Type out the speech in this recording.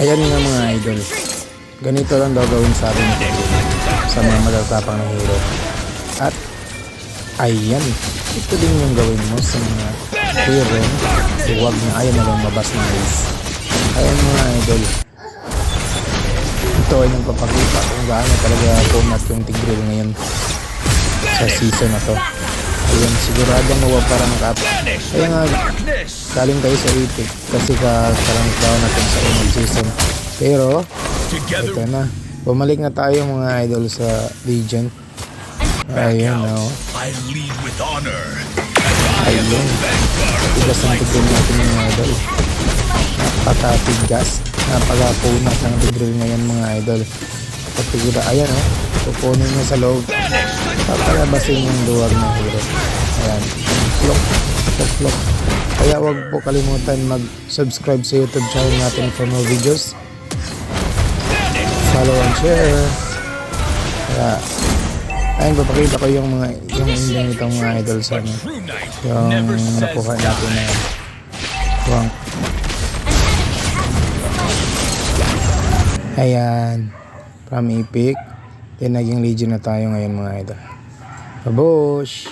Ayan nga mga idol. Ganito lang daw gawin sa atin sa mga matatapang na hero. At ayan, ito din yung gawin mo sa mga hero. Huwag na ayaw na lumabas ng race. Ayan mga idol. Ito ay nagpapakita kung gaano talaga pumat yung Tigreal ngayon sa season na to. Ayun, siguradong mawaparang kap. Kaya nga, galing tayo sa Epic kasi kakarang daw natin sa unang season. Pero, ito na. Bumalik na tayo mga idol sa Legion. Ayun, with honor. Ayun. Tigas ang tigil natin mga idol. Napakatigas. Napakapunat ng tigil ngayon mga idol. Patigura, ayan oh. Pupunin niya sa loob. Papalabasin yung duwag na hero. Ayan. Look. Look, look. Kaya wag po kalimutan mag-subscribe sa YouTube channel natin for more videos. Follow and share. Kaya, ayun, papakita ko yung mga yung ending nitong mga idol sa knight yung nakuha natin na rank. Ayan. From Epic. Then naging Legion na tayo ngayon mga idol. Babush!